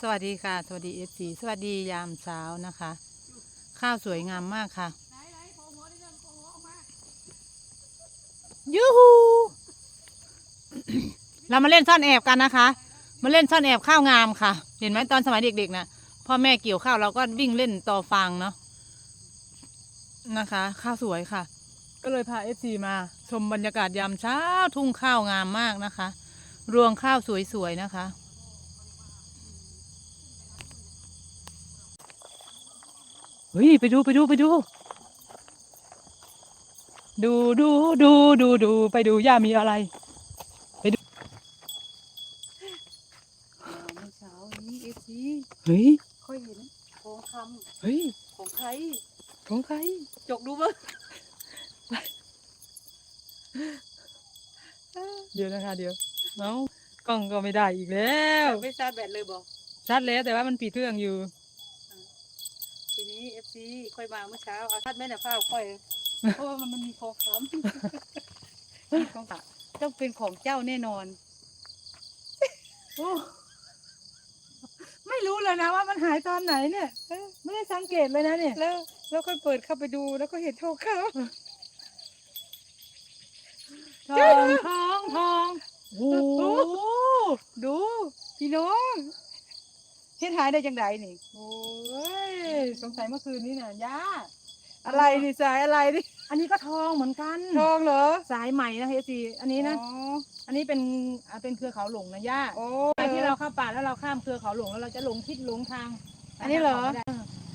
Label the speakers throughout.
Speaker 1: สวัสดีค่ะ สวัสดีเอฟซีสวัสดียามเช้านะคะ ข้าวสวยงามมากค่ะยูฮูเรามาเล่นซ่อนแอบกันนะคะ มาเล่นซ่อนแอบข้าวงามค่ะ เห็นไหมตอนสมัยเด็กๆนะพ่อแม่เกี่ยวข้าวเราก็วิ่งเล่นต่อฟางเนาะนะคะ ข้าวสวยค่ะ ก็เลยพาเอฟซีมาชมบรรยากาศยามเช้าทุ่งข้าวงามมากนะคะ รวงข้าวสวยๆนะคะ เฮ้ยไปดูไปดูไปดู ดูดูดูดูดูไปดูย่ามีอะไร
Speaker 2: เมื่อเช้านี้เอซี
Speaker 1: เฮ้ย
Speaker 2: ค่อยเห็นทองค
Speaker 1: เฮ้ยำ
Speaker 2: ของใคร
Speaker 1: ของใคร
Speaker 2: จกดูบ้าง
Speaker 1: เดี๋ยวนะคะเดี๋ยวเอ้ากล้องก็ไม่ได้อีกแล้ว
Speaker 2: ไม่ชาร์จแบตเลยบอก
Speaker 1: ชัดแล้วแต่ว่ามันปิดเครื่องอยู่
Speaker 2: ทีนี้เอฟ ซีค่อยมาเมื่อเช้าเอาชาร์จแบตในผ้าค่อยเพราะว่ามันมีทองคำมีทองคำต้องเป็นของเจ้าแน่นอน
Speaker 1: โอ้ไม่รู้เลยนะว่ามันหายตอนไหนเนี่ยเอ้ยไม่ได้สังเกตเลยนะเนี่ย
Speaker 2: แล้วแล้วค่อยเปิดเข้าไปดูแล้วก็เห็นทองค
Speaker 1: ทองทองทองโอ้โหำ
Speaker 2: ดูพี่น้องเฮ็ดหายได้จังไดนี่
Speaker 1: โอ้ยสงสัยเมื่อคืนนี้เนี่ยย่า
Speaker 2: อะไรนี่สายอะไรนี่
Speaker 1: อันนี้ก็ทองเหมือนกัน
Speaker 2: ทองเหรอ
Speaker 1: สายใหม่นะเฮซีอันนี้นะ
Speaker 2: อ๋อ
Speaker 1: อันนี้เป็นอ่าเป็นเครือเขาหลงนะย่า
Speaker 2: โอ้
Speaker 1: ไปที่เราเข้าป่าแล้วเราข้ามเครือเขาหลงแล้วเราจะหลงทิศหลงทาง
Speaker 2: อันนี้เหรอา
Speaker 1: ไม่ได้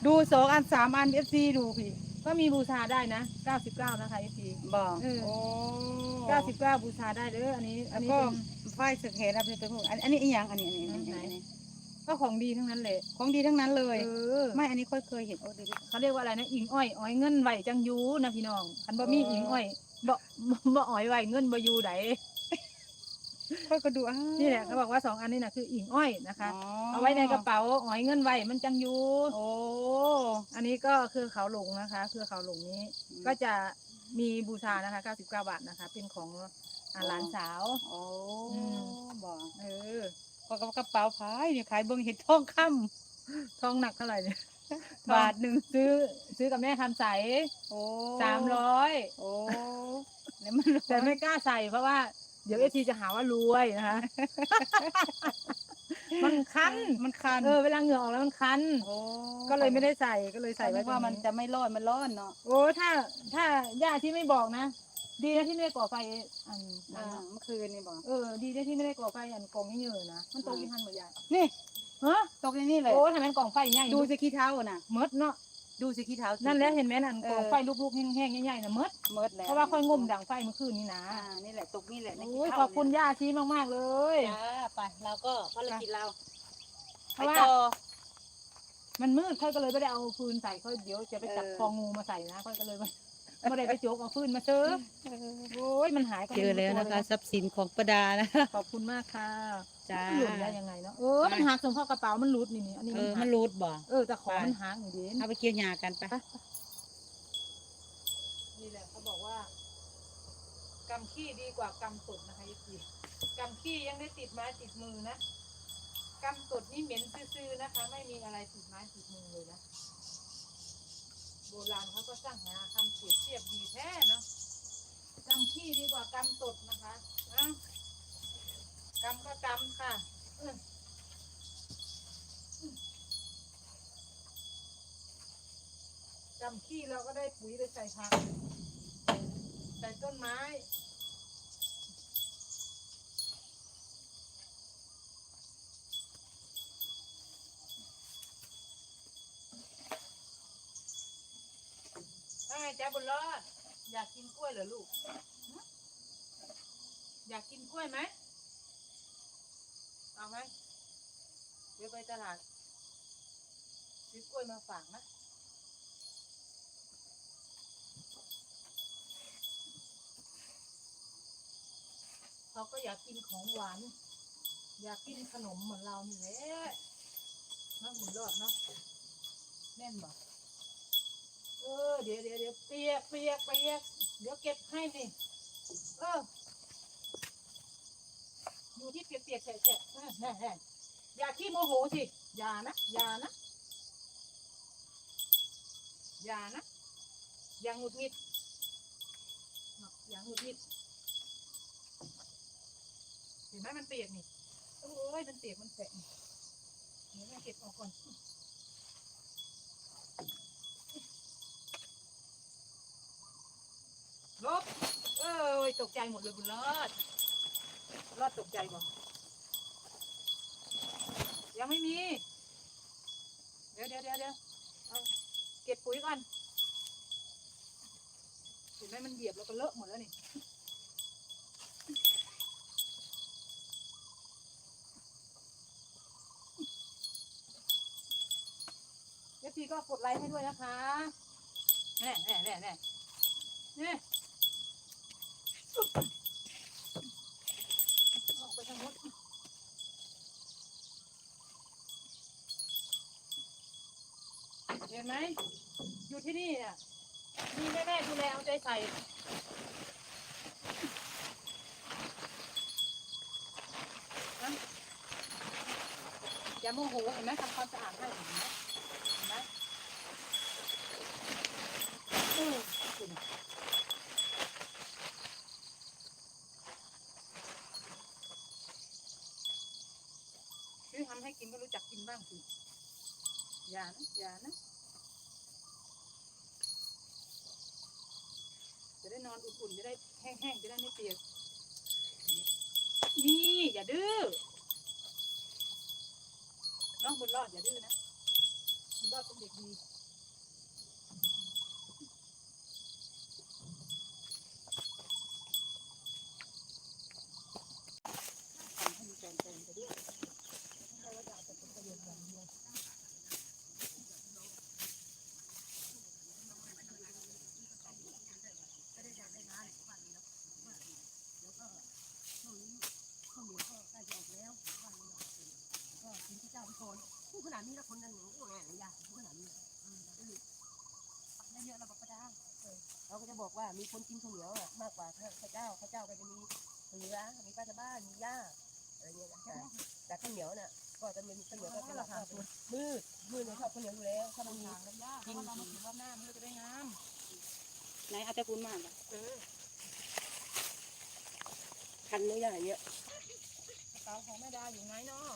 Speaker 2: ดูสองอันสามอันเอฟซีดูพี่
Speaker 1: ก็มีบูชาได้นะ99นะคะเอซี
Speaker 2: บอก
Speaker 1: เออ
Speaker 2: โอ้
Speaker 1: 99บูชาได้เด้ออันนี้ อั
Speaker 2: แล้
Speaker 1: น
Speaker 2: ว
Speaker 1: นี้
Speaker 2: ก็
Speaker 1: เป็น
Speaker 2: ฝ้ายสึกเหตุอะไรไปพวกอันอันนี้อีหยังอันนี้อันนี้อันนี้
Speaker 1: ไหน
Speaker 2: อันนี้
Speaker 1: ก็ของดีทั้งนั้นแหละ
Speaker 2: ของดีทั้งนั้นเลย
Speaker 1: เออ
Speaker 2: ไม่อันนี้ค่อยเคยเห็นโอ้ดีดี
Speaker 1: เขาเรียกว่าอะไรนะอิงอ้อยอ้อยเงินไหวจังยูนะพี่น้องคันบ่มี
Speaker 2: อ๋ออิ
Speaker 1: อิงอ้อยบ่บ่อ้อยไหวเงินบ่อยู่ได
Speaker 2: ค่อยก็ดูอ้าว
Speaker 1: นี่แหละเขาบอกว่าสองอันนี้นะคืออิงอ้อยนะคะ เอาไว้ในกระเป๋าอ้อยเงินไหวมันจังยู
Speaker 2: โอ้
Speaker 1: อันนี้ก็คือเขาหลงนะคะคือเขาหลงนี้ ก็จะมีบูชานะคะ99บาทนะคะ เป็นของอ่าหลานสาว
Speaker 2: โอ้
Speaker 1: อืม
Speaker 2: บอก
Speaker 1: เออ
Speaker 2: ก็กระเป๋าพายเนี่ยขายเบิ่งเห็ดทองค
Speaker 1: ทองหนักเท่าไหร่เนี่ยำ
Speaker 2: บาทหนึ่ง
Speaker 1: ซื้อ ซื้อกับแม่คำใส
Speaker 2: โอ้
Speaker 1: สามร้อย
Speaker 2: โอ้แล้วมัน
Speaker 1: แต่ไม่กล้าใส่เพราะว่า เดี๋ยวเอทีจะหาว่ารวยนะคะมันคัน
Speaker 2: มันคัน
Speaker 1: เออเวลาเหงื่อออกแล้วมันคัน
Speaker 2: โอ้
Speaker 1: ก็เลยไม่ได้ใส่ก็เลยใส่
Speaker 2: ใส่
Speaker 1: ไว้
Speaker 2: ไว้ว่ามัน
Speaker 1: ตรง
Speaker 2: จะไม่ร้อนมันร้อนเนาะ
Speaker 1: โอ้ถ้า ถ้าย่าที่ไม่บอกนะ ดีนะที่ไม่ได้ก่อไฟอัน
Speaker 2: อ่า
Speaker 1: นั้นนะ
Speaker 2: เมื่อคืนนี่บอก
Speaker 1: เออ ดีนะที่ไม่ได้ก่อไฟอันกองเยอะๆนะ มันตกยี่หันหมดใหญ่
Speaker 2: นี่
Speaker 1: ฮะ
Speaker 2: ตกในนี่เลย
Speaker 1: โอ้ทำไมนกองไฟใหญ่
Speaker 2: ดูสิขี้เท้าน่ะ
Speaker 1: เมดเนาะ
Speaker 2: ดูสิขี้เท้าสิ
Speaker 1: นั่นแหละเห็นไหมนั่น
Speaker 2: เออ
Speaker 1: กองไฟลุกๆแห้งๆใหญ่ๆนะเมด
Speaker 2: เมิดแล้ว
Speaker 1: เพราะว่าค่อยงมดังไฟเมื่อคืนนี้นะ
Speaker 2: อ่านี่แหละตกนี่แหละใน
Speaker 1: โอ้ย
Speaker 2: ขี้เท้า
Speaker 1: ขอบคุณย่าชี้มากๆเลย
Speaker 2: จ้าไปเราก็ภารกิจเรา
Speaker 1: เพ
Speaker 2: ไป
Speaker 1: ราะว่า
Speaker 2: ต่อ
Speaker 1: มันมืดค่อยก็เลยไม่ได้เอาฟืนใส่ค่อยเดี๋ยวจะไปจับ
Speaker 2: เออ
Speaker 1: คองูมาใส่นะค่อยก็เลยไม่ ไม่ได้ไปโจกเอาฟืนมาเจอโอ้ยมันหายก็
Speaker 2: เจ
Speaker 1: ไม่
Speaker 2: อ
Speaker 1: รู้
Speaker 2: แล้ว
Speaker 1: ตัว
Speaker 2: นะคะ
Speaker 1: เย
Speaker 2: ทรัพย์สินของประดานะ
Speaker 1: ขอบคุณมากค่ะ
Speaker 2: จ้า
Speaker 1: หลุดได้ยังไงเนาะเออมันหักตรงข้อกระเป๋ามันหลุดนี่นี่อันนี้
Speaker 2: เออ
Speaker 1: หัก
Speaker 2: มันรูดบ่
Speaker 1: เออแต่ของมันหักอย่างเดียว
Speaker 2: เอาไปเกี่ยวหญ้ากันไป
Speaker 1: นี่แหละเขาบอกว่ากำขี้ดีกว่ากำตดนะคะยี่ปีกำขี้ยังได้ติดไม้ติดมือนะกำตดนี่เหม็นซื่อๆนะคะ ไม่มีอะไรติดไม้ติดมือเลยนะ โบราณเขาก็สร้างหาคำเปรียบเทียบดีแท้เนาะกำขี้ดีกว่ากำตดนะคะนะกำก็กำค่ะกำขี้เราก็ได้ปุ๋ยไปใส่ผักใส่ต้นไม้ ว่าไงจ๊ะบุญรอด อยากกินกล้วยเหรอลูก อยากกินกล้วยไหม เอาไหมเดี๋ยวไปตลาดซื้อกล้วยมาฝากนะ เขาก็อยากกินของหวาน อยากกินขนมเหมือนเรานี่แหละน้ำหมุนรอดเนาะแน่นบอก ดี๋ยวเดี๋ยวเดี๋ยวเปียกเปียกเปียกเดี๋ยวเก็บให้นี่เอออยู่ที่เปียกเปียกแฉะแฉะแน่แน่อย่าขี้โมโหสิอย่านะอย่านะอย่านะอย่างหงุดหงิดเนอย่างหงุดหงิดเห็นไหมมันเปียกนี่โอ้ยมันเปียกมันแฉะเดี๋ยวแม่เก็บออกก่อน ลบเอ้ยตกใจหมดเลยบุญรอดรอดตกใจบ่ยังไม่มี เดี๋ยวเดี๋ยวเดี๋ยวเดี๋ยวเอาเก็บปุ๋ยก่อนเห็นไหมมันเหยียบแล้วก็เลอะหมดแล้วนี่เอฟซีก็กดไลค์ให้ด้วยนะคะแน่แน่แน่แน่นี่ออกไปทางนู้น เห็นไหม อยู่ที่นี่เนี่ยมีแม่แม่ดูแลเอาใจใส่นะอย่าโมโหเห็นไหมทำความสะอาดให้เห็นไหม เห็นไหมอืมกินซื้อทำให้กินก็รู้จักกิน บ้างสิอย่านะอย่านะ จะได้นอนอุ่นๆจะได้แห้งๆจะได้ไม่เปียก นี่อย่าดื้อ น้องบุญรอดอย่าดื้อนะบุญรอดเป็นเด็กดี
Speaker 3: ผู้ขนาดนี้แล้วคนนั้นหนูก็แง่ยากผู้ขนาดนี้ได้เยอะเราบอกก็ได้เราก็จะ บอกว่ามีคนกินข้าวเหนียวอะมากกว่าข้าวเจ้าข้าวเจ้าก็จะมีเหลือมีป้าชาวบ้านมีย่าอะไรเงี้ยนะแต่แต่ข้าวเหนียวน่ะก็จะมีข้าวเหนียวก็เป็นราคาตัวมืดมืดเนี่ยชอบข้าวเหนียวอยู่แล้วถ้ามันมี
Speaker 1: กินเรามาถือรอบหน้ามันก็จะได้งาม
Speaker 2: ไหนเอาแต่คุณมาบ่ะ
Speaker 1: เออ
Speaker 3: คันเนื้อย่างเงี้ย
Speaker 1: กระเป๋าของแม่ดาอยู่ไหนเนาะ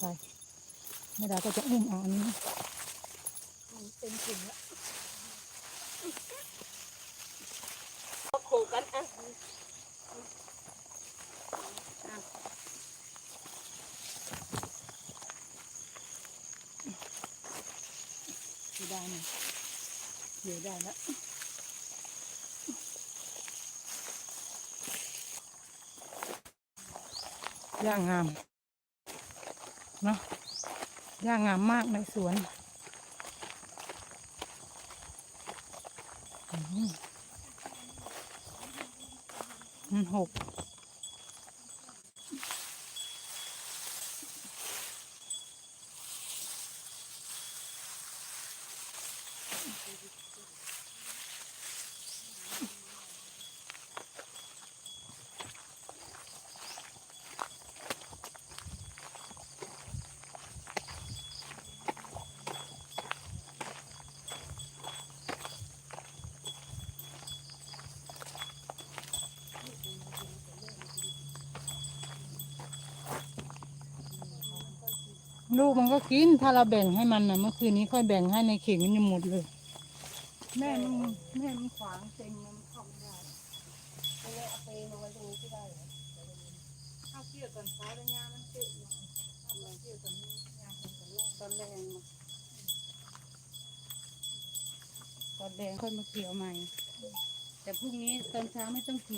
Speaker 1: แม่ดาก็จะอุ้มเอาอันนี้เต็มถุงแล้ว
Speaker 3: ก็โคกันอะ
Speaker 1: อยู่ได้เนี่ยอยู่ได้แล้วย่างงาม เนาะย่างงามมากในสวนอืมมันหก ลูกมันก็กินถ้าเราแบ่งให้มันนะเมื่อคืนนี้ค่อยแบ่งให้ในเข่งมันยังหมดเลย แม่มันแม่มันขวางเต็งมันเข้าไม่ได้
Speaker 3: เอาไว้เอาไปลงไว้ตรงนี้ก็ได้เหรอ
Speaker 1: ข้าวเกี่ยวตอนเช้าแล้วยามันเจ็บข้าวเกี่ยวตอนนี้ยามันจะแรก
Speaker 2: ตอนแรงตอนแรงค่อยมาเกี่ยวใหม่ แต่พรุ่งนี้ตอนเช้าไม่ต้องเกี่ยว